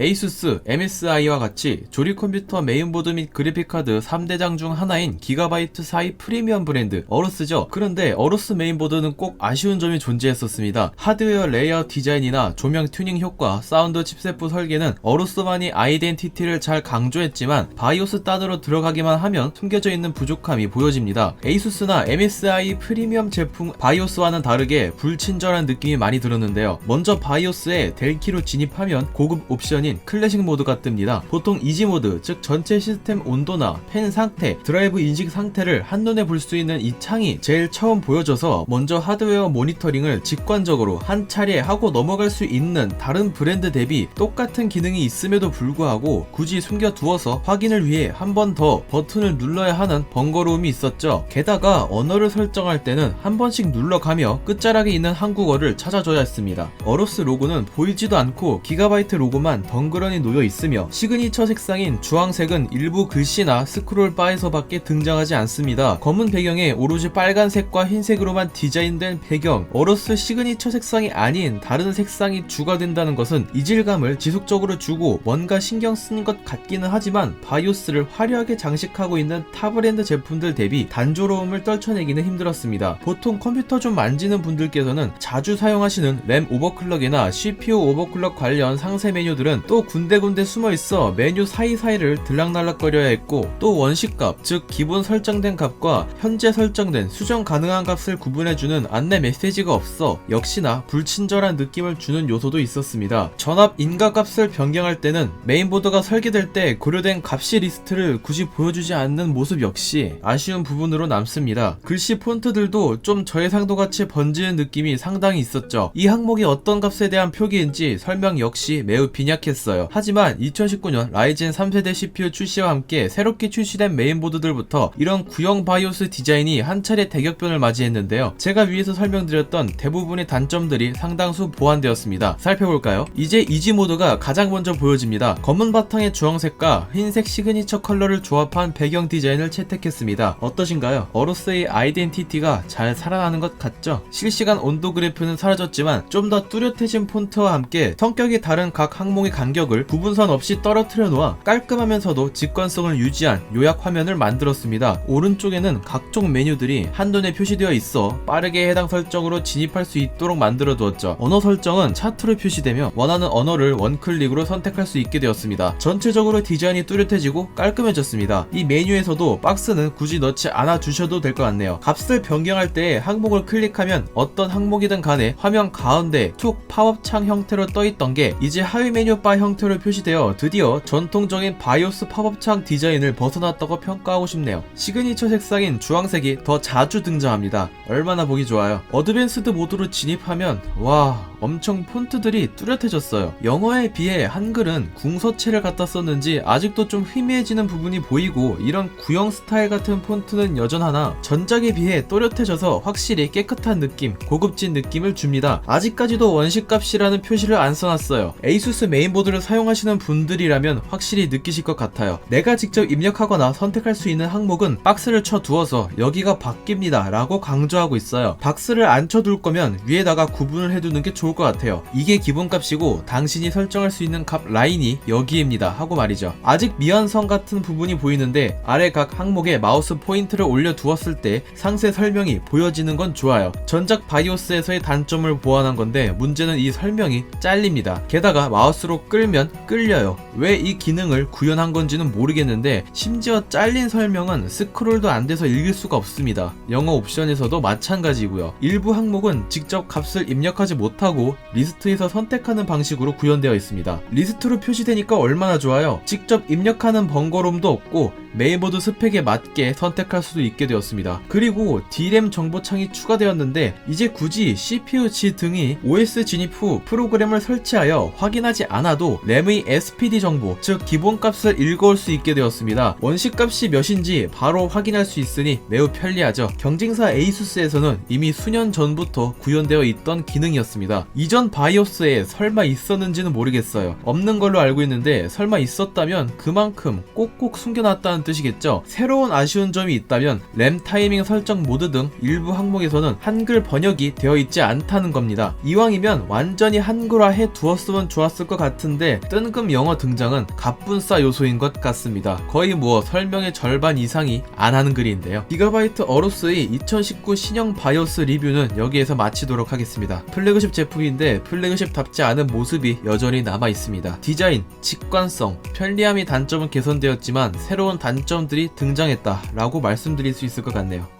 에이수스, MSI와 같이 조립 컴퓨터 메인보드 및 그래픽카드 3대장 중 하나인 기가바이트 사이 프리미엄 브랜드 어루스죠. 그런데 어루스 메인보드는 꼭 아쉬운 점이 존재했었습니다. 하드웨어 레이아웃 디자인이나 조명 튜닝 효과, 사운드 칩셋부 설계는 어루스만이 아이덴티티를 잘 강조했지만 바이오스 따으로 들어가기만 하면 숨겨져 있는 부족함이 보여집니다. 에이수스나 MSI 프리미엄 제품 바이오스와는 다르게 불친절한 느낌이 많이 들었는데요. 먼저 바이오스에 델키로 진입하면 고급 옵션 인 클래식 모드가 뜹니다. 보통 이지 모드, 즉 전체 시스템 온도나 펜 상태, 드라이브 인식 상태를 한눈에 볼 수 있는 이 창이 제일 처음 보여져서 먼저 하드웨어 모니터링을 직관적으로 한 차례 하고 넘어갈 수 있는 다른 브랜드 대비 똑같은 기능이 있음에도 불구하고 굳이 숨겨두어서 확인을 위해 한 번 더 버튼을 눌러야 하는 번거로움이 있었죠. 게다가 언어를 설정할 때는 한 번씩 눌러가며 끝자락에 있는 한국어를 찾아줘야 했습니다. 어로스 로고는 보이지도 않고 기가바이트 로고만 덩그러니 놓여 있으며 시그니처 색상인 주황색은 일부 글씨나 스크롤 바에서밖에 등장하지 않습니다. 검은 배경에 오로지 빨간색과 흰색으로만 디자인된 배경, 어로스 시그니처 색상이 아닌 다른 색상이 추가된다는 것은 이질감을 지속적으로 주고 뭔가 신경 쓰는 것 같기는 하지만 바이오스를 화려하게 장식하고 있는 타 브랜드 제품들 대비 단조로움을 떨쳐내기는 힘들었습니다. 보통 컴퓨터 좀 만지는 분들께서는 자주 사용하시는 램 오버클럭이나 CPU 오버클럭 관련 상세 메뉴들은 또 군데군데 숨어 있어 메뉴 사이사이를 들락날락거려야 했고 또 원시값, 즉 기본 설정된 값과 현재 설정된 수정 가능한 값을 구분해주는 안내 메시지가 없어 역시나 불친절한 느낌을 주는 요소도 있었습니다. 전압 인가 값을 변경할 때는 메인보드가 설계될 때 고려된 값시 리스트를 굳이 보여주지 않는 모습 역시 아쉬운 부분으로 남습니다. 글씨 폰트들도 좀 저해상도 같이 번지는 느낌이 상당히 있었죠. 이 항목이 어떤 값에 대한 표기인지 설명 역시 매우 빈약 했어요. 하지만 2019년 라이젠 3세대 CPU 출시와 함께 새롭게 출시된 메인보드들부터 이런 구형 바이오스 디자인이 한 차례 대격변을 맞이했는데요. 제가 위에서 설명드렸던 대부분의 단점들이 상당수 보완되었습니다. 살펴볼까요? 이제 이지 모드가 가장 먼저 보여집니다. 검은 바탕의 주황색과 흰색 시그니처 컬러를 조합한 배경 디자인을 채택했습니다. 어떠신가요? 어로스의 아이덴티티가 잘 살아나는 것 같죠? 실시간 온도 그래프는 사라졌지만 좀 더 뚜렷해진 폰트와 함께 성격이 다른 각 항목의 간격을 구분선 없이 떨어뜨려 놓아 깔끔하면서도 직관성을 유지한 요약 화면을 만들었습니다. 오른쪽에는 각종 메뉴들이 한눈에 표시되어 있어 빠르게 해당 설정으로 진입할 수 있도록 만들어 두었죠. 언어 설정은 차트로 표시되며 원하는 언어를 원클릭으로 선택할 수 있게 되었습니다. 전체적으로 디자인이 뚜렷해지고 깔끔해졌습니다. 이 메뉴에서도 박스는 굳이 넣지 않아 주셔도 될 것 같네요. 값을 변경할 때 항목을 클릭하면 어떤 항목이든 간에 화면 가운데 툭 팝업 창 형태로 떠있던 게 이제 하위 메뉴 바 형태로 표시되어 드디어 전통적인 바이오스 팝업창 디자인을 벗어났다고 평가하고 싶네요. 시그니처 색상인 주황색이 더 자주 등장합니다. 얼마나 보기 좋아요. 어드밴스드 모드로 진입하면 와 엄청 폰트들이 뚜렷해졌어요. 영어에 비해 한글은 궁서체를 갖다 썼는지 아직도 좀 희미해지는 부분이 보이고 이런 구형 스타일 같은 폰트는 여전하나 전작에 비해 또렷해져서 확실히 깨끗한 느낌, 고급진 느낌을 줍니다. 아직까지도 원시값이라는 표시를 안 써놨어요. 에이수스 메인보드를 사용하시는 분들이라면 확실히 느끼실 것 같아요. 내가 직접 입력하거나 선택할 수 있는 항목은 박스를 쳐두어서 여기가 바뀝니다 라고 강조하고 있어요. 박스를 안 쳐둘 거면 위에다가 구분을 해두는 게 좋을 것 같아요. 이게 기본값이고 당신이 설정할 수 있는 값 라인이 여기입니다 하고 말이죠. 아직 미완성 같은 부분이 보이는데 아래 각 항목에 마우스 포인트를 올려 두었을 때 상세 설명이 보여지는 건 좋아요. 전작 바이오스에서의 단점을 보완한 건데 문제는 이 설명이 잘립니다. 게다가 마우스로 끌면 끌려요. 왜 이 기능을 구현한 건지는 모르겠는데 심지어 잘린 설명은 스크롤도 안 돼서 읽을 수가 없습니다. 영어 옵션에서도 마찬가지고요. 일부 항목은 직접 값을 입력하지 못하고 리스트에서 선택하는 방식으로 구현되어 있습니다. 리스트로 표시되니까 얼마나 좋아요. 직접 입력하는 번거로움도 없고 메인보드 스펙에 맞게 선택할 수도 있게 되었습니다. 그리고 D램 정보창이 추가되었는데 이제 굳이 CPU G 등이 OS 진입 후 프로그램을 설치하여 확인하지 않아도 램의 SPD 정보, 즉 기본값을 읽어올 수 있게 되었습니다. 원시값이 몇인지 바로 확인할 수 있으니 매우 편리하죠. 경쟁사 에이수스에서는 이미 수년 전부터 구현되어 있던 기능이었습니다. 이전 바이오스에 설마 있었는지는 모르겠어요. 없는 걸로 알고 있는데 설마 있었다면 그만큼 꼭꼭 숨겨놨다는 뜻이겠죠. 새로운 아쉬운 점이 있다면 램 타이밍 설정 모드 등 일부 항목에서는 한글 번역이 되어 있지 않다는 겁니다. 이왕이면 완전히 한글화 해 두었으면 좋았을 것 같은데 뜬금 영어 등장은 갑분싸 요소인 것 같습니다. 거의 뭐 설명의 절반 이상이 안 하는 글인데요. 기가바이트 어로스의 2019 신형 바이오스 리뷰는 여기에서 마치도록 하겠습니다. 플래그십 제품인데 플래그십답지 않은 모습이 여전히 남아 있습니다. 디자인, 직관성, 편리함이 단점은 개선되었지만 새로운 단점들이 등장했다라고 말씀드릴 수 있을 것 같네요.